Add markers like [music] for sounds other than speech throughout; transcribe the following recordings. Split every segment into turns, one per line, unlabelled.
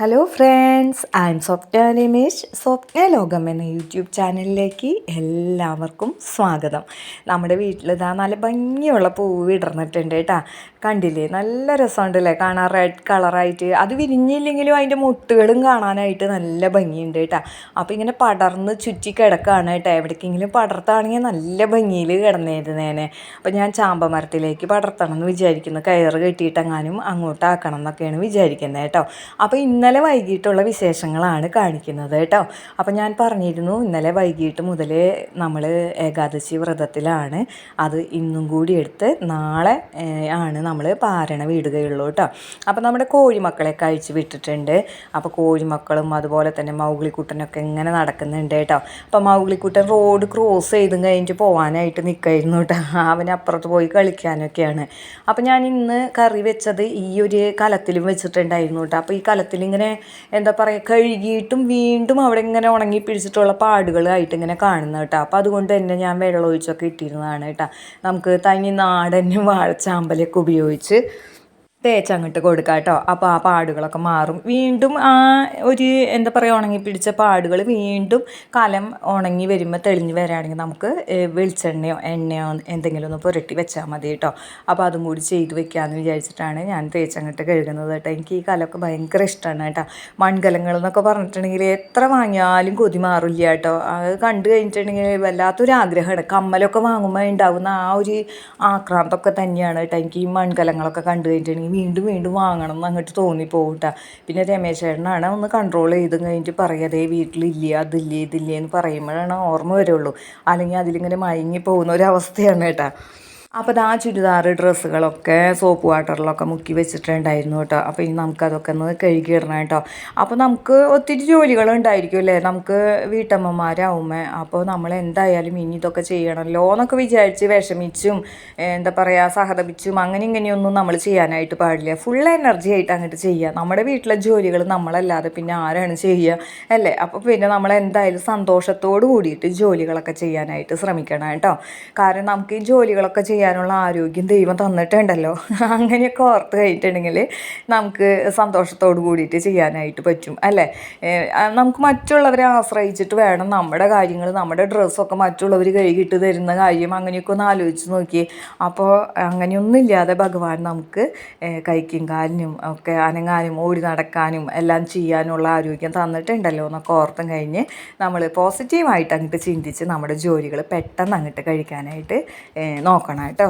Hello friends I am Swapna Ramesh Swapna Lokam എന്ന YouTube ചാനലിലേക്ക് എല്ലാവർക്കും സ്വാഗതം. നമ്മുടെ വീട്ടിൽ ഇതാ നല്ല ഭംഗിയുള്ള പൂവ് ഇടർന്നിട്ടുണ്ട് കേട്ടോ. കണ്ടില്ലേ? നല്ല രസമുണ്ടല്ലേ? കാണാൻ റെഡ് കളറായിട്ട് അത് വിരിഞ്ഞില്ലെങ്കിലും അതിന്റെ മുട്ടുകളും കാണാനായിട്ട് നല്ല ഭംഗിയുണ്ട് കേട്ടോ. അപ്പോൾ ഇങ്ങനെ പടർന്ന് ചുറ്റി കിടക്കുകയാണ് കേട്ടോ. എവിടേക്കെങ്കിലും പടർത്താണെങ്കിൽ നല്ല ഭംഗിയിൽ കിടന്നിരുന്നേനെ. അപ്പോൾ ഞാൻ ചാമ്പമരത്തിലേക്ക് പടർത്തണം എന്ന് വിചാരിക്കുന്നു. കയറ് കെട്ടിയിട്ടെങ്ങാനും അങ്ങോട്ടാക്കണം എന്നൊക്കെയാണ് വിചാരിക്കുന്നത് കേട്ടോ. അപ്പോൾ ഇന്നലെ വൈകിട്ടുള്ള വിശേഷങ്ങളാണ് കാണിക്കുന്നത് കേട്ടോ. അപ്പോൾ ഞാൻ പറഞ്ഞിരുന്നു ഇന്നലെ വൈകിട്ട് മുതൽ നമ്മൾ ഏകാദശി വ്രതത്തിലാണ്. അത് ഇന്നും കൂടി എടുത്ത് നാളെ ആണ് നമ്മൾ പാരണ വിടുകയുള്ളൂ കേട്ടോ. അപ്പോൾ നമ്മുടെ കോഴിമക്കളെ കഴിച്ച് വിട്ടിട്ടുണ്ട്. അപ്പോൾ കോഴിമക്കളും അതുപോലെ തന്നെ മൗഗ്ലിക്കുട്ടനൊക്കെ എങ്ങനെ നടക്കുന്നുണ്ട് കേട്ടോ. അപ്പോൾ മൗഗ്ലിക്കുട്ടൻ റോഡ് ക്രോസ് ചെയ്തും കഴിഞ്ഞിട്ട് പോകാനായിട്ട് നിൽക്കായിരുന്നു കേട്ടോ. അവൻ അപ്പുറത്ത് പോയി കളിക്കാനൊക്കെയാണ്. അപ്പോൾ ഞാൻ ഇന്ന് കറി വെച്ചത് ഈ ഒരു കലത്തിലും വെച്ചിട്ടുണ്ടായിരുന്നു കേട്ടോ. അപ്പോൾ ഈ കലത്തിൽ എന്താ പറയുക കഴുകിയിട്ടും വീണ്ടും അവിടെ ഇങ്ങനെ ഉണങ്ങി പിടിച്ചിട്ടുള്ള പാടുകളായിട്ട് ഇങ്ങനെ കാണുന്നത് കേട്ടോ. അപ്പോൾ അതുകൊണ്ട് തന്നെ ഞാൻ വെള്ളമൊഴിച്ചൊക്കെ ഇട്ടിരുന്നതാണ് കേട്ടോ. നമുക്ക് തനി നാടൻ വാഴച്ചാമ്പലൊക്കെ ഉപയോഗിച്ച് തേച്ചങ്ങോട്ട് കൊടുക്കാം കേട്ടോ അപ്പോൾ ആ പാടുകളൊക്കെ മാറും. വീണ്ടും ആ ഒരു എന്താ പറയുക ഉണങ്ങി പിടിച്ച പാടുകൾ വീണ്ടും കലം ഉണങ്ങി വരുമ്പോൾ തെളിഞ്ഞ് വരാണെങ്കിൽ നമുക്ക് വെളിച്ചെണ്ണയോ എണ്ണയോ എന്തെങ്കിലും ഒന്ന് പുരട്ടി വെച്ചാൽ മതി കേട്ടോ അപ്പോൾ അതും കൂടി ചെയ്ത് വെക്കാമെന്ന് വിചാരിച്ചിട്ടാണ് ഞാൻ തേച്ചങ്ങോട്ട് കഴുകുന്നത് കേട്ടോ എനിക്ക് ഈ കലമൊക്കെ ഭയങ്കര ഇഷ്ടമാണ് കേട്ടോ മൺകലങ്ങൾ എന്നൊക്കെ പറഞ്ഞിട്ടുണ്ടെങ്കിൽ എത്ര വാങ്ങിയാലും കൊതി മാറില്ല കേട്ടോ അത് കണ്ടു കഴിഞ്ഞിട്ടുണ്ടെങ്കിൽ വല്ലാത്തൊരു ആഗ്രഹമാണ്. കമ്മലൊക്കെ വാങ്ങുമ്പോൾ ഉണ്ടാകുന്ന ആ ഒരു ആക്രാന്തമൊക്കെ തന്നെയാണ് കേട്ടോ എനിക്ക് ഈ മൺകലങ്ങളൊക്കെ കണ്ടു കഴിഞ്ഞിട്ടുണ്ടെങ്കിൽ വീണ്ടും വീണ്ടും വാങ്ങണം എന്ന് അങ്ങോട്ട് തോന്നിപ്പോകും കേട്ടോ പിന്നെ രമേശ് ചേട്ടനാണ് ഒന്ന് കൺട്രോൾ ചെയ്ത് കഴിഞ്ഞിട്ട് പറയാതെ വീട്ടിലില്ല അതില്ല ഇതില്ല എന്ന് പറയുമ്പോഴാണ് ഓർമ്മ വരുള്ളൂ. അല്ലെങ്കിൽ അതിലിങ്ങനെ മയങ്ങി പോകുന്ന ഒരവസ്ഥയാണ് കേട്ടോ. അപ്പോൾ അത് ആ ചുരിദാർ ഡ്രസ്സുകളൊക്കെ സോപ്പ് വാട്ടറിലൊക്കെ മുക്കി വെച്ചിട്ടുണ്ടായിരുന്നു കേട്ടോ. അപ്പോൾ ഇനി നമുക്കതൊക്കെ ഒന്ന് കഴുകി ഇടണം കേട്ടോ. അപ്പോൾ നമുക്ക് ഒത്തിരി ജോലികളുണ്ടായിരിക്കും അല്ലേ? നമുക്ക് വീട്ടമ്മമാരാവുമ്പോൾ അപ്പോൾ നമ്മൾ എന്തായാലും ഇനി ഇതൊക്കെ ചെയ്യണമല്ലോ എന്നൊക്കെ വിചാരിച്ച് വിഷമിച്ചും എന്താ പറയുക സഹതപിച്ചും അങ്ങനെ ഇങ്ങനെയൊന്നും നമ്മൾ ചെയ്യാനായിട്ട് പാടില്ല. ഫുൾ എനർജി ആയിട്ട് അങ്ങോട്ട് ചെയ്യുക നമ്മുടെ വീട്ടിലെ ജോലികൾ നമ്മളല്ലാതെ പിന്നെ ആരാണ് ചെയ്യുക അല്ലേ? അപ്പോൾ പിന്നെ നമ്മൾ എന്തായാലും സന്തോഷത്തോടു കൂടിയിട്ട് ജോലികളൊക്കെ ചെയ്യാനായിട്ട് ശ്രമിക്കണം കേട്ടോ. കാരണം നമുക്ക് ഈ ജോലികളൊക്കെ ചെയ്യാനുള്ള ആരോഗ്യം ദൈവം തന്നിട്ടുണ്ടല്ലോ. [laughs] അങ്ങനെയൊക്കെ ഓർത്ത് കഴിഞ്ഞിട്ടുണ്ടെങ്കിൽ നമുക്ക് സന്തോഷത്തോട് കൂടിയിട്ട് ചെയ്യാനായിട്ട് പറ്റും അല്ലേ? നമുക്ക് മറ്റുള്ളവരെ ആശ്രയിച്ചിട്ട് വേണം നമ്മുടെ കാര്യങ്ങൾ നമ്മുടെ ഡ്രസ്സൊക്കെ മറ്റുള്ളവർ കഴുകിയിട്ട് തരുന്ന കാര്യം അങ്ങനെയൊക്കെ ഒന്ന് ആലോചിച്ച് നോക്കി. അപ്പോൾ അങ്ങനെയൊന്നും ഇല്ലാതെ ഭഗവാൻ നമുക്ക് കൈക്കും കാലിനും ഒക്കെ അനങ്ങാനും ഓടി നടക്കാനും എല്ലാം ചെയ്യാനുള്ള ആരോഗ്യം തന്നിട്ടുണ്ടല്ലോ എന്നൊക്കെ ഓർത്തും കഴിഞ്ഞ് നമ്മൾ പോസിറ്റീവായിട്ട് അങ്ങോട്ട് ചിന്തിച്ച് നമ്മുടെ ജോലികൾ പെട്ടെന്ന് അങ്ങോട്ട് കഴിക്കാനായിട്ട് നോക്കണം കേട്ടോ.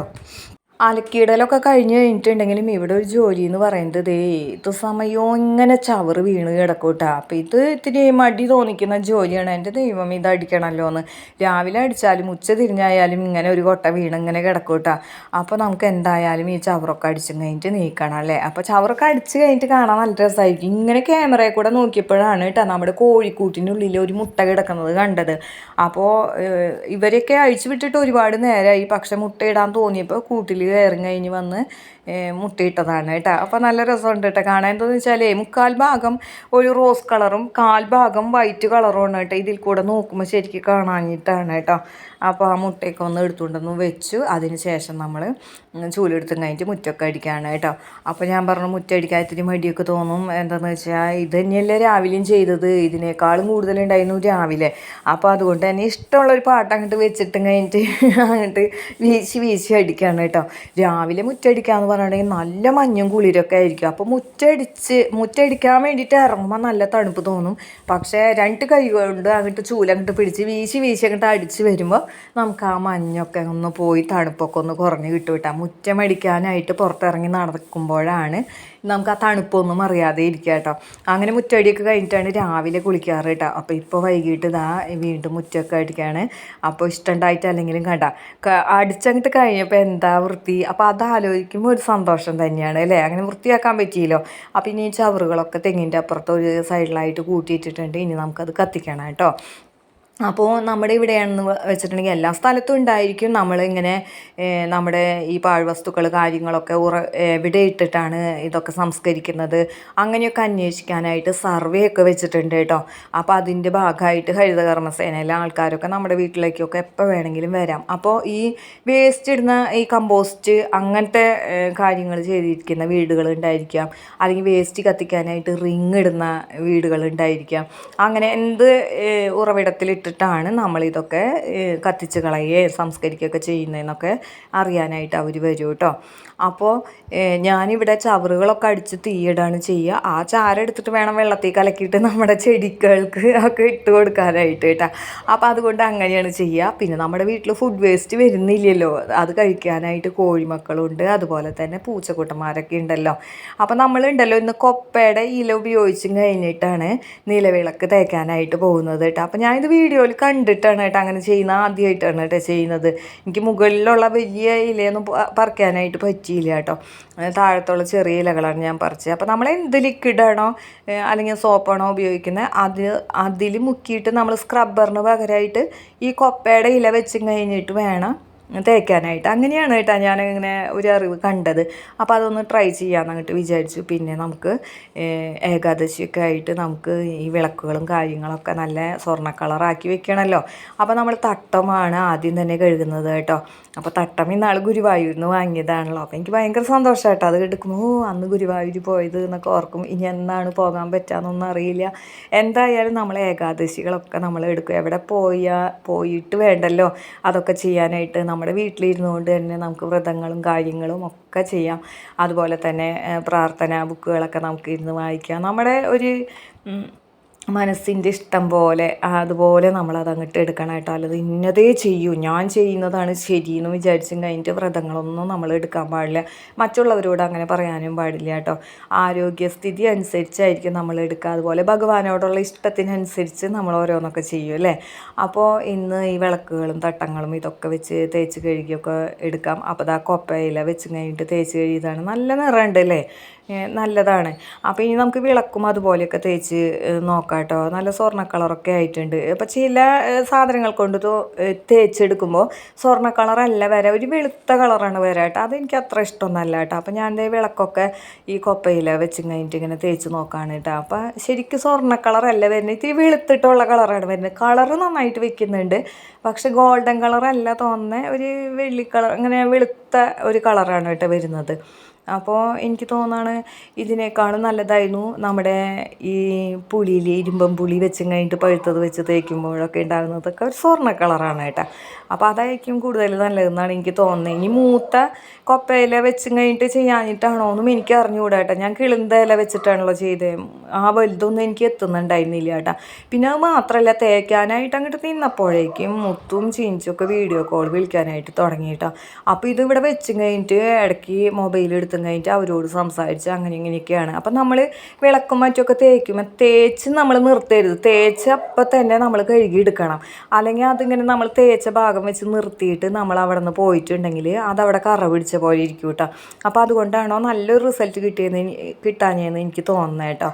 അലക്കിയിടലൊക്കെ കഴിഞ്ഞ് കഴിഞ്ഞിട്ടുണ്ടെങ്കിലും ഇവിടെ ഒരു ജോലി എന്ന് പറയുന്നത് ദേ ഏത് സമയവും ഇങ്ങനെ ചവറ് വീണ് കിടക്കൂട്ടാ. അപ്പം ഇത് ഇത്തിരി മടി തോന്നിക്കുന്ന ജോലിയാണ്. എന്റെ ദൈവം ഇത് അടിക്കണമല്ലോ എന്ന് രാവിലെ അടിച്ചാലും ഉച്ച തിരിഞ്ഞായാലും ഇങ്ങനെ ഒരു കൊട്ട വീണ് ഇങ്ങനെ കിടക്കൂട്ടാ. അപ്പോൾ നമുക്ക് എന്തായാലും ഈ ചവറൊക്കെ അടിച്ചു കഴിഞ്ഞിട്ട് നീക്കണം അല്ലേ? അപ്പോൾ ചവറൊക്കെ അടിച്ച് കഴിഞ്ഞിട്ട് കാണാൻ നല്ല രസമായിരിക്കും ഇങ്ങനെ ക്യാമറയിൽ കൂടെ നോക്കിയപ്പോഴാണ് കേട്ടോ നമ്മുടെ കോഴിക്കൂട്ടിന്റെ ഉള്ളിൽ ഒരു മുട്ട കിടക്കുന്നത് കണ്ടത്. അപ്പോൾ ഇവരെയൊക്കെ അഴിച്ചു വിട്ടിട്ട് ഒരുപാട് നേരമായി പക്ഷെ മുട്ടയിടാൻ തോന്നിയപ്പോൾ കൂട്ടിൽ കയറി കഴിഞ്ഞ് വന്ന് മുട്ടയിട്ടതാണ് കേട്ടോ. അപ്പോൾ നല്ല രസമുണ്ട് കേട്ടോ കാണാൻ. എന്താണെന്ന് വെച്ചാലേ മുക്കാൽ ഭാഗം ഒരു റോസ് കളറും കാൽ ഭാഗം വൈറ്റ് കളറുമാണ് കേട്ടോ ഇതിൽ കൂടെ നോക്കുമ്പോൾ ശരിക്കും കാണാഞ്ഞിട്ടാണ് കേട്ടോ. അപ്പോൾ ആ മുട്ടയൊക്കെ ഒന്ന് എടുത്തുകൊണ്ടൊന്ന് വെച്ചു. അതിന് ശേഷം നമ്മൾ ചൂലെടുത്തും കഴിഞ്ഞിട്ട് മുറ്റൊക്കെ അടിക്കുകയാണ് കേട്ടോ. അപ്പോൾ ഞാൻ പറഞ്ഞു മുറ്റടിക്കാൻ ഇത്തിരി മടിയൊക്കെ തോന്നും. എന്താണെന്ന് വെച്ചാൽ ഇത് തന്നെയല്ലേ രാവിലെയും ചെയ്തത്. ഇതിനേക്കാളും കൂടുതലുണ്ടായിരുന്നു രാവിലെ. അപ്പോൾ അതുകൊണ്ട് തന്നെ ഇഷ്ടമുള്ളൊരു പാട്ട് അങ്ങോട്ട് വെച്ചിട്ടും കഴിഞ്ഞിട്ട് [laughs] അങ്ങോട്ട് വീശി വീശി അടിക്കുകയാണ് കേട്ടോ. രാവിലെ മുറ്റടിക്കാന്ന് പറഞ്ഞിട്ടുണ്ടെങ്കിൽ നല്ല മഞ്ഞും കുളിരൊക്കെ ആയിരിക്കും. അപ്പോൾ മുറ്റടിച്ച് മുറ്റടിക്കാൻ വേണ്ടിയിട്ട് ഇറങ്ങുമ്പോൾ നല്ല തണുപ്പ് തോന്നും. പക്ഷേ രണ്ട് കൈ കൊണ്ട് അങ്ങോട്ട് ചൂലങ്ങോട്ട് പിടിച്ച് വീശി വീശി അങ്ങോട്ട് അടിച്ച് വരുമ്പോൾ നമുക്ക് ആ മഞ്ഞൊക്കെ ഒന്ന് പോയി തണുപ്പൊക്കെ ഒന്ന് കുറഞ്ഞ് കേട്ടോ മുറ്റമടിക്കാനായിട്ട് പുറത്തിറങ്ങി നടക്കുമ്പോഴാണ് നമുക്ക് ആ തണുപ്പൊന്നും അറിയാതെ ഇരിക്കുക കേട്ടോ. അങ്ങനെ മുറ്റടിയൊക്കെ കഴിഞ്ഞിട്ടാണ് രാവിലെ കുളിക്കാറ് കേട്ടോ. അപ്പോൾ ഇപ്പോൾ വൈകിട്ട് ഇതാ വീണ്ടും മുറ്റമൊക്കെ അടിക്കുകയാണ് അപ്പോൾ ഇഷ്ടമുണ്ടായിട്ട് അല്ലെങ്കിലും കണ്ട. അടിച്ചങ്ങട്ട് കഴിഞ്ഞപ്പോൾ എന്താ വൃത്തി? അപ്പോൾ അത് ആലോചിക്കുമ്പോൾ ഒരു സന്തോഷം തന്നെയാണ് അല്ലേ? അങ്ങനെ വൃത്തിയാക്കാൻ പറ്റിയല്ലോ. അപ്പോൾ ഇനി ചവറുകളൊക്കെ തെങ്ങിന്റെ അപ്പുറത്ത് ഒരു സൈഡിലായിട്ട് കൂട്ടിയിട്ടിട്ടുണ്ട്. ഇനി നമുക്കത് കത്തിക്കണം കേട്ടോ. അപ്പോൾ നമ്മുടെ ഇവിടെയാണെന്ന് വെച്ചിട്ടുണ്ടെങ്കിൽ എല്ലാ സ്ഥലത്തും ഉണ്ടായിരിക്കും. നമ്മളിങ്ങനെ നമ്മുടെ ഈ പാഴ്വസ്തുക്കൾ കാര്യങ്ങളൊക്കെ ഉറ എവിടെ ഇട്ടിട്ടാണ് ഇതൊക്കെ സംസ്കരിക്കുന്നത്? അങ്ങനെയൊക്കെ അന്വേഷിക്കാനായിട്ട് സർവേ ഒക്കെ വെച്ചിട്ടുണ്ട് കേട്ടോ. അപ്പോൾ അതിന്റെ ഭാഗമായിട്ട് ഹരിതകർമ്മസേനയിലെ ആൾക്കാരൊക്കെ നമ്മുടെ വീട്ടിലേക്കൊക്കെ എപ്പോൾ വേണമെങ്കിലും വരാം. അപ്പോൾ ഈ വേസ്റ്റ് ഇടുന്ന ഈ കമ്പോസ്റ്റ് അങ്ങനത്തെ കാര്യങ്ങൾ ചെയ്തിരിക്കുന്ന വീടുകൾ ഉണ്ടായിരിക്കാം. അല്ലെങ്കിൽ വേസ്റ്റ് കത്തിക്കാനായിട്ട് റിങ് ഇടുന്ന വീടുകൾ ഉണ്ടായിരിക്കാം. അങ്ങനെ എന്ത് ഏഹ്, ഉറവിടത്തിലിട്ടിട്ടാണ് നമ്മളിതൊക്കെ കത്തിച്ച് കളയേ സംസ്കരിക്കുകയൊക്കെ ചെയ്യുന്നതെന്നൊക്കെ അറിയാനായിട്ട് അവർ വരും കേട്ടോ. അപ്പോൾ ഞാനിവിടെ ചവറുകളൊക്കെ അടിച്ച് തീയിടാണ് ചെയ്യുക. ആ ചാരെടുത്തിട്ട് വേണം വെള്ളത്തിൽ കലക്കിയിട്ട് നമ്മുടെ ചെടികൾക്ക് ഒക്കെ ഇട്ട് കൊടുക്കാനായിട്ട് കേട്ടോ. അപ്പോൾ അതുകൊണ്ട് അങ്ങനെയാണ് ചെയ്യുക. പിന്നെ നമ്മുടെ വീട്ടിൽ ഫുഡ് വേസ്റ്റ് വരുന്നില്ലല്ലോ. അത് കഴിക്കാനായിട്ട് കോഴിമക്കളുണ്ട്. അതുപോലെ തന്നെ പൂച്ചക്കൂട്ടന്മാരൊക്കെ ഉണ്ടല്ലോ. അപ്പോൾ നമ്മളുണ്ടല്ലോ ഇന്ന് കൊപ്പയുടെ ഇല ഉപയോഗിച്ചും കഴിഞ്ഞിട്ടാണ് നിലവിളക്ക് തേക്കാനായിട്ട് പോകുന്നത് കേട്ടോ. അപ്പോൾ ഞാനിത് വീഡിയോയിൽ കണ്ടിട്ടാണ് കേട്ടോ അങ്ങനെ ചെയ്യുന്ന ആദ്യമായിട്ടാണ് കേട്ടോ ചെയ്യുന്നത്. എനിക്ക് മുകളിലുള്ള വലിയ ഇലയൊന്നും പറിക്കാനായിട്ട് പറ്റിയില്ല കേട്ടോ. താഴത്തുള്ള ചെറിയ ഇലകളാണ് ഞാൻ പറിച്ചത്. അപ്പോൾ നമ്മൾ എന്ത് ലിക്വിഡാണോ അല്ലെങ്കിൽ സോപ്പാണോ ഉപയോഗിക്കുന്നത് അത് അതിൽ മുക്കിയിട്ട് നമ്മൾ സ്ക്രബ്ബറിന് പകരമായിട്ട് ഈ കൊപ്പയുടെ ഇല വെച്ച് കഴിഞ്ഞിട്ട് വേണം തേക്കാനായിട്ട്. അങ്ങനെയാണ് കേട്ടോ ഞാൻ ഇങ്ങനെ ഒരു അറിവ് കണ്ടത്. അപ്പോൾ അതൊന്ന് ട്രൈ ചെയ്യാമെന്ന് അങ്ങോട്ട് വിചാരിച്ചു. പിന്നെ നമുക്ക് ഏകാദശിയൊക്കെ ആയിട്ട് നമുക്ക് ഈ വിളക്കുകളും കാര്യങ്ങളൊക്കെ നല്ല സ്വർണ കളറാക്കി വെക്കണമല്ലോ അപ്പോൾ നമ്മൾ തട്ടമാണ് ആദ്യം തന്നെ കഴുകുന്നത് കേട്ടോ. അപ്പോൾ തട്ടം ഇന്നാൾ ഗുരുവായൂരിൽ നിന്ന് വാങ്ങിയതാണല്ലോ. അപ്പോൾ എനിക്ക് ഭയങ്കര സന്തോഷം കേട്ടോ. അത് എടുക്കുമ്പോൾ ഓ അന്ന് ഗുരുവായൂർ പോയത് എന്നൊക്കെ ഓർക്കും. ഇനി എന്നാണ് പോകാൻ പറ്റാന്നൊന്നും അറിയില്ല. എന്തായാലും നമ്മൾ ഏകാദശികളൊക്കെ നമ്മൾ എടുക്കും. എവിടെ പോയാൽ പോയിട്ട് വേണ്ടല്ലോ. അതൊക്കെ ചെയ്യാനായിട്ട് നമ്മുടെ വീട്ടിലിരുന്നുകൊണ്ട് തന്നെ നമുക്ക് വ്രതങ്ങളും കാര്യങ്ങളും ഒക്കെ ചെയ്യാം. അതുപോലെ തന്നെ പ്രാർത്ഥന ബുക്കുകളൊക്കെ നമുക്ക് ഇരുന്ന് വായിക്കാം. നമ്മുടെ ഒരു മനസ്സിന്റെ ഇഷ്ടം പോലെ അതുപോലെ നമ്മളത് അങ്ങോട്ട് എടുക്കണം കേട്ടോ. അല്ലാതെ ഇന്നതേ ചെയ്യൂ. ഞാൻ ചെയ്യുന്നതാണ് ശരിയെന്ന് വിചാരിച്ചും കഴിഞ്ഞിട്ട് വ്രതങ്ങളൊന്നും നമ്മൾ എടുക്കാൻ പാടില്ല. മറ്റുള്ളവരോട് അങ്ങനെ പറയാനും പാടില്ല കേട്ടോ. ആരോഗ്യസ്ഥിതി അനുസരിച്ചായിരിക്കും നമ്മൾ എടുക്കുക. അതുപോലെ ഭഗവാനോടുള്ള ഇഷ്ടത്തിനനുസരിച്ച് നമ്മൾ ഓരോന്നൊക്കെ ചെയ്യും അല്ലേ? അപ്പോൾ ഇന്ന് ഈ വിളക്കുകളും തട്ടങ്ങളും ഇതൊക്കെ വെച്ച് തേച്ച് കഴുകിയൊക്കെ എടുക്കാം. അപ്പോൾ ആ കൊപ്പയില വെച്ച് കഴിഞ്ഞിട്ട് തേച്ച് കഴുകിയതാണ്. നല്ല നിറമുണ്ട് അല്ലേ? നല്ലതാണ്. അപ്പോൾ ഇനി നമുക്ക് വിളക്കും അതുപോലെയൊക്കെ തേച്ച് നോക്കാം കേട്ടോ. നല്ല സ്വർണ കളറൊക്കെ ആയിട്ടുണ്ട്. അപ്പോൾ ചില സാധനങ്ങൾ കൊണ്ട് തേച്ചെടുക്കുമ്പോൾ സ്വർണ കളറല്ല വരെ. ഒരു വെളുത്ത കളറാണ് വരെ കേട്ടോ. അതെനിക്ക് അത്ര ഇഷ്ടമൊന്നുമല്ല കേട്ടോ. അപ്പോൾ ഞാൻ വിളക്കൊക്കെ ഈ കൊപ്പയിൽ വെച്ച് കഴിഞ്ഞിട്ട് ഇങ്ങനെ തേച്ച് നോക്കാണ് കേട്ടോ. അപ്പോൾ ശരിക്കും സ്വർണ കളറല്ല വരുന്നത്. ഇത്തിരി വെളുത്തിട്ടുള്ള കളറാണ് വരുന്നത്. കളറ് നന്നായിട്ട് വെക്കുന്നുണ്ട്. പക്ഷെ ഗോൾഡൻ കളറല്ല തോന്നുന്നത് ഒരു വെള്ളി കളർ അങ്ങനെ വെളുത്ത ഒരു കളറാണ് കേട്ടോ വരുന്നത്. അപ്പോൾ എനിക്ക് തോന്നാണ് ഇതിനേക്കാളും നല്ലതായിരുന്നു നമ്മുടെ ഈ പുളിയിൽ ഇരുമ്പം പുളി വെച്ചും കഴിഞ്ഞിട്ട് പഴുത്തത് വെച്ച് തേക്കുമ്പോഴൊക്കെ ഉണ്ടാകുന്നതൊക്കെ ഒരു സ്വർണ കളറാണ് കേട്ടോ. അപ്പോൾ അതായിരിക്കും കൂടുതൽ നല്ലതെന്നാണ് എനിക്ക് തോന്നുന്നത്. ഇനി മൂത്ത കൊപ്പയില വെച്ച് കഴിഞ്ഞിട്ട് ചെയ്യാനിട്ടാണോ എന്നും എനിക്ക് അറിഞ്ഞുകൂടാ കേട്ടോ. ഞാൻ കിളിന്ത ഇല വെച്ചിട്ടാണല്ലോ ചെയ്തത് ആ വലുതൊന്നും എനിക്ക് എത്തുന്നുണ്ടായിരുന്നില്ല കേട്ടോ. പിന്നെ അത് മാത്രമല്ല തേക്കാനായിട്ട് അങ്ങോട്ട് നിന്നപ്പോഴേക്കും മുത്തും ചീഞ്ചും ഒക്കെ വീഡിയോ കോൾ വിളിക്കാനായിട്ട് തുടങ്ങി കേട്ടോ. അപ്പോൾ ഇത് ഇവിടെ വെച്ച് കഴിഞ്ഞിട്ട് ഇടയ്ക്ക് മൊബൈൽ എടുത്തും കഴിഞ്ഞിട്ട് അവരോട് സംസാരിച്ച് അങ്ങനെ ഇങ്ങനെയൊക്കെയാണ്. അപ്പം നമ്മൾ വിളക്കും മറ്റുമൊക്കെ തേക്കുമ്പോൾ തേച്ച് നമ്മൾ നിർത്തരുത്. തേച്ച് അപ്പം തന്നെ നമ്മൾ കഴുകിയെടുക്കണം അല്ലെങ്കിൽ അതിങ്ങനെ നമ്മൾ തേച്ച ഭാഗം വെച്ച് നിർത്തിയിട്ട് നമ്മൾ അവിടെ നിന്ന് പോയിട്ടുണ്ടെങ്കിൽ അതവിടെ കറ പിടിച്ച പോലെ ഇരിക്കും കേട്ടോ അപ്പോൾ അതുകൊണ്ടാണോ നല്ലൊരു റിസൾട്ട് കിട്ടിയെന്ന് കിട്ടാനെന്ന് എനിക്ക് തോന്നുന്നത് കേട്ടോ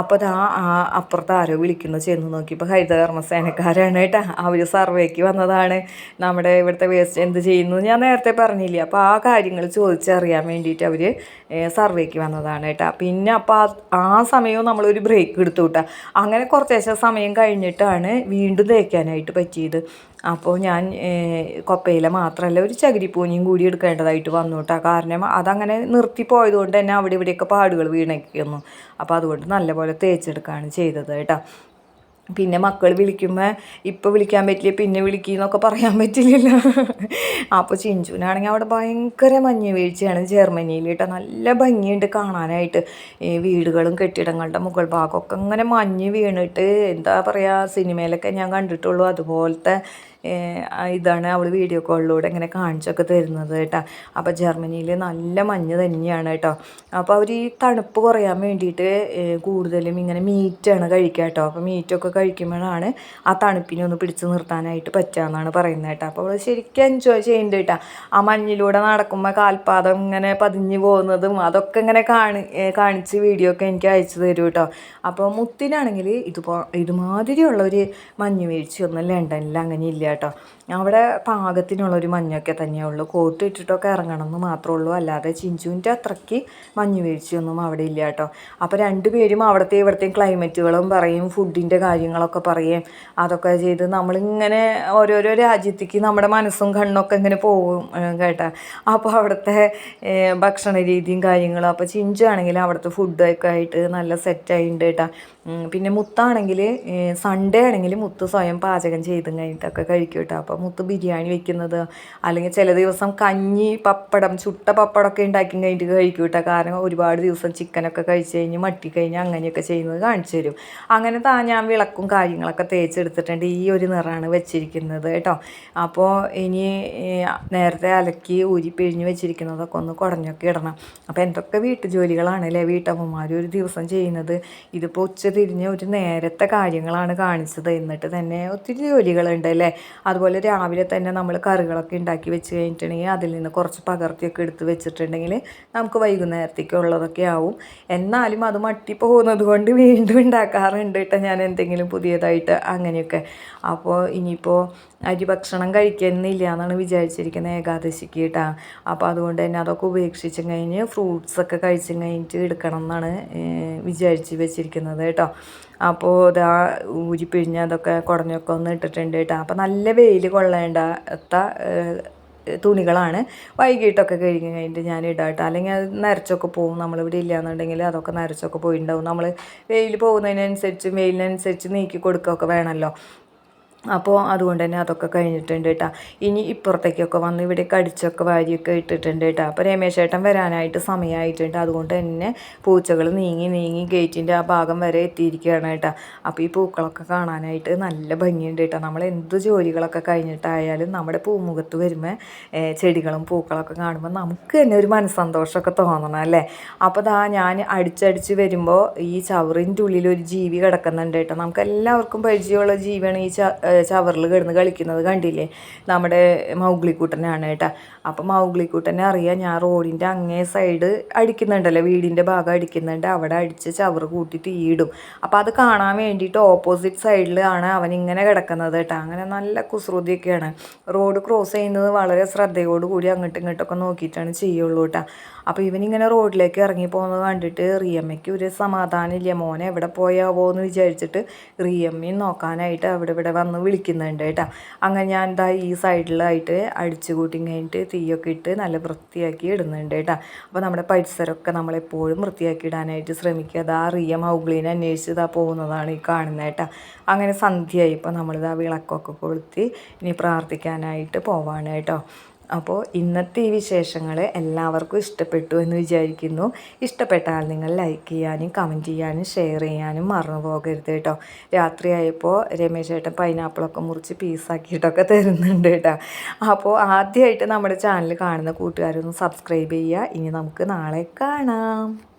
അപ്പോൾ ആ അപ്പുറത്ത് ആരോ വിളിക്കുന്നു ചെന്ന് നോക്കിയപ്പോൾ ഹരിതകർമ്മസേനക്കാരാണ് കേട്ടോ അവർ സർവേക്ക് വന്നതാണ്. നമ്മുടെ ഇവിടുത്തെ വേസ്റ്റ് എന്ത് ചെയ്യുന്നു ഞാൻ നേരത്തെ പറഞ്ഞില്ലേ. അപ്പോൾ ആ കാര്യങ്ങൾ ചോദിച്ചറിയാൻ വേണ്ടിയിട്ട് അവർ സർവേക്ക് വന്നതാണ് കേട്ടോ പിന്നെ അപ്പോൾ ആ സമയവും നമ്മളൊരു ബ്രേക്ക് എടുത്തു കേട്ടോ അങ്ങനെ കുറച്ചേശ സമയം കഴിഞ്ഞിട്ടാണ് വീണ്ടും തേക്കാനായിട്ട് പറ്റിയത്. അപ്പോൾ ഞാൻ കൊപ്പയില മാത്രമല്ല ഒരു ചകിരിപ്പൂഞ്ഞിയും കൂടി എടുക്കേണ്ടതായിട്ട് വന്നു കേട്ടോ. കാരണം അതങ്ങനെ നിർത്തി പോയതുകൊണ്ട് തന്നെ അവിടെ ഇവിടെയൊക്കെ പാടുകൾ വീണേക്കുന്നു. അപ്പോൾ അതുകൊണ്ട് നല്ലപോലെ തേച്ചെടുക്കുകയാണ് ചെയ്തത് കേട്ടോ. പിന്നെ മക്കൾ വിളിക്കുമ്പോൾ ഇപ്പോൾ വിളിക്കാൻ പറ്റില്ല പിന്നെ വിളിക്കുന്നൊക്കെ പറയാൻ പറ്റില്ലല്ലോ. അപ്പോൾ ചിഞ്ചുവിനാണെങ്കിൽ അവിടെ ഭയങ്കര മഞ്ഞ് വീഴ്ചയാണ് ജർമ്മനിയിൽ കേട്ടോ. നല്ല ഭംഗിയുണ്ട് കാണാനായിട്ട്. ഈ വീടുകളും കെട്ടിടങ്ങളുടെ മുകൾ ഭാഗമൊക്കെ ഇങ്ങനെ മഞ്ഞ് വീണിട്ട് എന്താ പറയുക സിനിമയിലൊക്കെ ഞാൻ കണ്ടിട്ടുള്ളൂ. അതുപോലത്തെ ഇതാണ് അവൾ വീഡിയോ കോളിലൂടെ ഇങ്ങനെ കാണിച്ചൊക്കെ തരുന്നത് കേട്ടോ. അപ്പോൾ ജർമ്മനിയിൽ നല്ല മഞ്ഞ് തന്നെയാണ് കേട്ടോ. അപ്പോൾ അവർ ഈ തണുപ്പ് കുറയാൻ വേണ്ടിയിട്ട് കൂടുതലും ഇങ്ങനെ മീറ്റാണ് കഴിക്കുക കേട്ടോ. അപ്പോൾ മീറ്റൊക്കെ കഴിക്കുമ്പോഴാണ് ആ തണുപ്പിനെ ഒന്ന് പിടിച്ച് നിർത്താനായിട്ട് പറ്റുക എന്നാണ് പറയുന്നത് കേട്ടോ. അപ്പോൾ അവൾ ശരിക്കും എൻജോയ് ചെയ്യുന്നുണ്ട് കേട്ടോ. ആ മഞ്ഞിലൂടെ നടക്കുമ്പോൾ കാൽപാദം ഇങ്ങനെ പതിഞ്ഞു പോകുന്നതും അതൊക്കെ ഇങ്ങനെ കാണി കാണിച്ച് വീഡിയോ ഒക്കെ എനിക്ക് അയച്ചു തരും കേട്ടോ. അപ്പോൾ മുത്തിനാണെങ്കിൽ ഇതുപോ ഇതുമാതിരിയുള്ള ഒരു മഞ്ഞ് വീഴ്ചയൊന്നും ലണ്ടനിൽ അങ്ങനെ ഇല്ല കേട്ടോ. അവിടെ പാകത്തിനുള്ള ഒരു മഞ്ഞൊക്കെ തന്നെയുള്ളൂ കോട്ട് ഇട്ടിട്ടൊക്കെ ഇറങ്ങണം എന്ന് മാത്രമേ ഉള്ളൂ. അല്ലാതെ ചിഞ്ചുവിന്റെ അത്രയ്ക്ക് മഞ്ഞ് വീഴ്ചയൊന്നും അവിടെ ഇല്ല കേട്ടോ. അപ്പോൾ രണ്ടുപേരും അവിടുത്തെ ഇവിടുത്തെയും ക്ലൈമറ്റുകളും പറയും ഫുഡിന്റെ കാര്യങ്ങളൊക്കെ പറയും അതൊക്കെ ചെയ്ത് നമ്മളിങ്ങനെ ഓരോരോ രാജ്യത്തേക്ക് നമ്മുടെ മനസ്സും കണ്ണൊക്കെ ഇങ്ങനെ പോകും കേട്ടോ. അപ്പോൾ അവിടുത്തെ ഭക്ഷണ രീതിയും കാര്യങ്ങളും അപ്പോൾ ചിഞ്ചു ആണെങ്കിൽ അവിടുത്തെ ഫുഡൊക്കെ ആയിട്ട് നല്ല സെറ്റായിട്ടുണ്ട് കേട്ടോ. പിന്നെ മുത്താണെങ്കിൽ സൺഡേ ആണെങ്കിൽ മുത്ത് സ്വയം പാചകം ചെയ്തും കഴിഞ്ഞിട്ടൊക്കെ കഴിക്കും കേട്ടോ. അപ്പോൾ മുത്ത് ബിരിയാണി വെക്കുന്നത്. അല്ലെങ്കിൽ ചില ദിവസം കഞ്ഞി പപ്പടം ചുട്ട പപ്പടമൊക്കെ ഉണ്ടാക്കി കഴിഞ്ഞിട്ട് കഴിക്കും കേട്ടോ. കാരണം ഒരുപാട് ദിവസം ചിക്കനൊക്കെ കഴിച്ച് കഴിഞ്ഞ് മട്ടി കഴിഞ്ഞ് അങ്ങനെയൊക്കെ ചെയ്യുന്നത് കാണിച്ചു തരും. അങ്ങനെ താ ഞാൻ വിളക്കും കാര്യങ്ങളൊക്കെ തേച്ചെടുത്തിട്ടുണ്ട്. ഈ ഒരു നിറമാണ് വെച്ചിരിക്കുന്നത് കേട്ടോ. അപ്പോൾ ഇനി നേരത്തെ അലക്കി ഊരി പിഴിഞ്ഞ് വെച്ചിരിക്കുന്നതൊക്കെ ഒന്ന് കുടഞ്ഞൊക്കെ ഇടണം. അപ്പോൾ എന്തൊക്കെ വീട്ടു ജോലികളാണ് അല്ലേ വീട്ടമ്മമാർ ഒരു ദിവസം ചെയ്യുന്നത്? ഇതിപ്പോൾ ഉച്ച തിരിഞ്ഞ് ഒരു നേരത്തെ കാര്യങ്ങളാണ് കാണിച്ചത്. എന്നിട്ട് തന്നെ ഒത്തിരി ജോലികളുണ്ട് അല്ലേ? അതുപോലെ രാവിലെ തന്നെ നമ്മൾ കറികളൊക്കെ ഉണ്ടാക്കി വെച്ച് കഴിഞ്ഞിട്ടുണ്ടെങ്കിൽ അതിൽ നിന്ന് കുറച്ച് പകർത്തിയൊക്കെ എടുത്ത് വെച്ചിട്ടുണ്ടെങ്കിൽ നമുക്ക് വൈകുന്നേരത്തേക്ക് ഉള്ളതൊക്കെ ആവും. എന്നാലും അത് മട്ടി പോകുന്നത് കൊണ്ട് വീണ്ടും ഉണ്ടാക്കാറുണ്ട് കേട്ടോ. ഞാൻ എന്തെങ്കിലും പുതിയതായിട്ട് അങ്ങനെയൊക്കെ. അപ്പോൾ ഇനിയിപ്പോൾ അരി ഭക്ഷണം കഴിക്കുന്നില്ല എന്നാണ് വിചാരിച്ചിരിക്കുന്നത് ഏകാദശിക്ക് കേട്ടാ. അപ്പോൾ അതുകൊണ്ട് തന്നെ അതൊക്കെ ഉപേക്ഷിച്ചും കഴിഞ്ഞ് ഫ്രൂട്ട്സൊക്കെ കഴിച്ചും കഴിഞ്ഞിട്ട് എടുക്കണം എന്നാണ് വിചാരിച്ച് വെച്ചിരിക്കുന്നത് കേട്ടോ. അപ്പോൾ ഇതാ ഊരിപ്പിഴിഞ്ഞ് അതൊക്കെ കുറഞ്ഞൊക്കെ ഒന്ന് ഇട്ടിട്ടുണ്ട് കേട്ടോ. അപ്പോൾ നല്ല വെയിൽ കൊള്ളേണ്ടാത്ത തുണികളാണ്. വൈകിട്ടൊക്കെ കഴിഞ്ഞ് കഴിഞ്ഞിട്ട് ഞാൻ ഇടാം കേട്ടോ. അല്ലെങ്കിൽ അത് നരച്ചൊക്കെ പോകും നമ്മളിവിടെ ഇല്ലയെന്നുണ്ടെങ്കിൽ അതൊക്കെ നരച്ചൊക്കെ പോയിട്ടുണ്ടാവും നമ്മൾ വെയിൽ പോകുന്നതിനനുസരിച്ച് വെയിലിനനുസരിച്ച് നീക്കി കൊടുക്കുകയൊക്കെ വേണമല്ലോ. അപ്പോൾ അതുകൊണ്ട് തന്നെ അതൊക്കെ കഴിഞ്ഞിട്ടുണ്ട് കേട്ടോ ഇനി ഇപ്പുറത്തേക്കൊക്കെ വന്ന് ഇവിടെ കടിച്ചൊക്കെ വാരിയൊക്കെ ഇട്ടിട്ടുണ്ട് കേട്ടോ അപ്പോൾ രമേശ് ഏട്ടൻ വരാനായിട്ട് സമയമായിട്ടുണ്ട് അതുകൊണ്ട് തന്നെ പൂച്ചകൾ നീങ്ങി നീങ്ങി ഗേറ്റിന്റെ ആ ഭാഗം വരെ എത്തിയിരിക്കുകയാണ് കേട്ടോ അപ്പോൾ ഈ പൂക്കളൊക്കെ കാണാനായിട്ട് നല്ല ഭംഗിയുണ്ട് കേട്ടോ നമ്മൾ എന്ത് ജോലികളൊക്കെ കഴിഞ്ഞിട്ടായാലും നമ്മുടെ പൂമുഖത്ത് വരുമ്പോൾ ചെടികളും പൂക്കളൊക്കെ കാണുമ്പോൾ നമുക്ക് തന്നെ ഒരു മനസ്സന്തോഷമൊക്കെ തോന്നണം അല്ലേ? അപ്പോൾ ദാ ഞാൻ അടിച്ചടിച്ച് വരുമ്പോൾ ഈ ചവറിന്റെ ഉള്ളിൽ ഒരു ജീവി കിടക്കുന്നുണ്ട് കേട്ടോ നമുക്ക് എല്ലാവർക്കും പരിചയമുള്ള ജീവിയാണ് ഈ ചവറിൽ കിടന്ന് കളിക്കുന്നത് കണ്ടില്ലേ? നമ്മുടെ മൗഗ്ലിക്കൂട്ടനാണ് കേട്ടോ. അപ്പം മൗഗ്ലിക്കൂട്ടനെ അറിയാം ഞാൻ റോഡിന്റെ അങ്ങേ സൈഡ് അടിക്കുന്നുണ്ടല്ലോ വീടിന്റെ ഭാഗം അടിക്കുന്നുണ്ട്. അവിടെ അടിച്ച് ചവറ് കൂട്ടിയിട്ട് ഈടും അപ്പോൾ അത് കാണാൻ വേണ്ടിയിട്ട് ഓപ്പോസിറ്റ് സൈഡിലാണ് അവൻ ഇങ്ങനെ കിടക്കുന്നത് കേട്ടോ. അങ്ങനെ നല്ല കുസൃതിയൊക്കെയാണ്. റോഡ് ക്രോസ് ചെയ്യുന്നത് വളരെ ശ്രദ്ധയോടുകൂടി അങ്ങോട്ടും ഇങ്ങോട്ടൊക്കെ നോക്കിയിട്ടാണ് ചെയ്യുള്ളൂ കേട്ടോ. അപ്പോൾ ഇവനിങ്ങനെ റോഡിലേക്ക് ഇറങ്ങി പോകുന്നത് കണ്ടിട്ട് റിയമ്മയ്ക്ക് ഒരു സമാധാനമില്ല മോനെ എവിടെ പോയാവോ എന്ന് വിചാരിച്ചിട്ട് റിയമ്മയും നോക്കാനായിട്ട് അവിടെ ഇവിടെ വന്ന് വിളിക്കുന്നുണ്ട് കേട്ടോ. അങ്ങനെ ഞാൻ എന്താ ഈ സൈഡിലായിട്ട് അടിച്ചു കൂട്ടി കഴിഞ്ഞിട്ട് തീയൊക്കെ ഇട്ട് നല്ല വൃത്തിയാക്കി ഇടുന്നുണ്ട് കേട്ടോ. അപ്പോൾ നമ്മുടെ പരിസരമൊക്കെ നമ്മളെപ്പോഴും വൃത്തിയാക്കി ഇടാനായിട്ട് ശ്രമിക്കുക. അതാ റിയ മൗഗ്ലീനെ അന്വേഷിച്ച് ഇതാ പോകുന്നതാണ് ഈ കാണുന്നത് കേട്ടോ. അങ്ങനെ സന്ധ്യയായി. ഇപ്പോൾ നമ്മളിതാ വിളക്കൊക്കെ കൊളുത്തി ഇനി പ്രാർത്ഥിക്കാനായിട്ട് പോവാണ് കേട്ടോ. അപ്പോൾ ഇന്നത്തെ ഈ വിശേഷങ്ങൾ എല്ലാവർക്കും ഇഷ്ടപ്പെട്ടു എന്ന് വിചാരിക്കുന്നു. ഇഷ്ടപ്പെട്ടാൽ നിങ്ങൾ ലൈക്ക് ചെയ്യാനും കമന്റ് ചെയ്യാനും ഷെയർ ചെയ്യാനും മറന്നു പോകരുത് കേട്ടോ. രാത്രിയായപ്പോൾ രമേശ് ചേട്ടൻ പൈനാപ്പിളൊക്കെ മുറിച്ച് പീസാക്കിയിട്ടൊക്കെ തരുന്നുണ്ട് കേട്ടോ. അപ്പോൾ ആദ്യമായിട്ട് നമ്മുടെ ചാനൽ കാണുന്ന കൂട്ടുകാരൊന്ന് സബ്സ്ക്രൈബ് ചെയ്യുക. ഇനി നമുക്ക് നാളെ കാണാം.